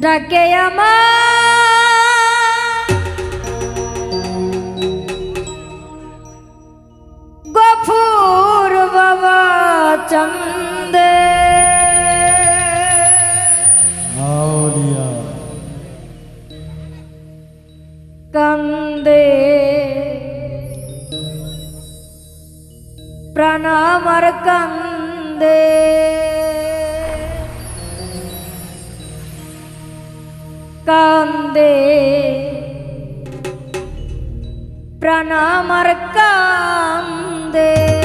ডাকে আমার। গফুর বাবা চন্দে। কান্দে। প্রাণ আমার কান্দে। কান্দে। প্রাণ আমার কান্দে।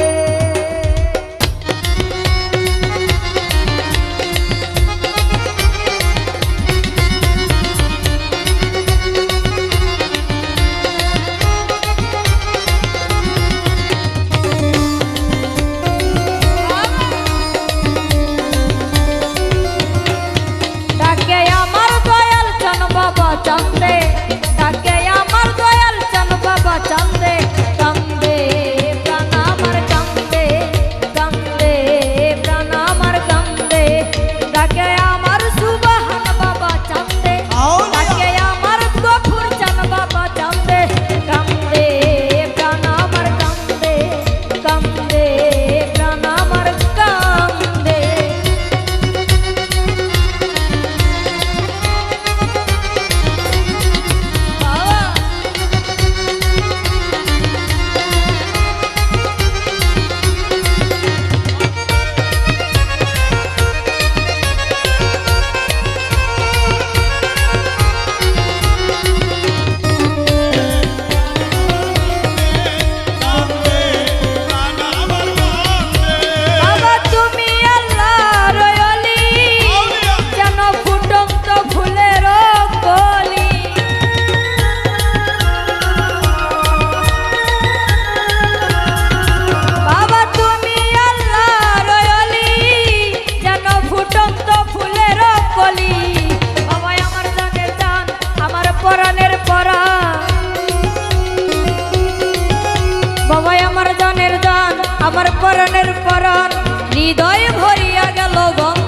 হয় আমার জনের জন আমার পরনের পরন হৃদয় ভরিয়া গেল গঙ্গা।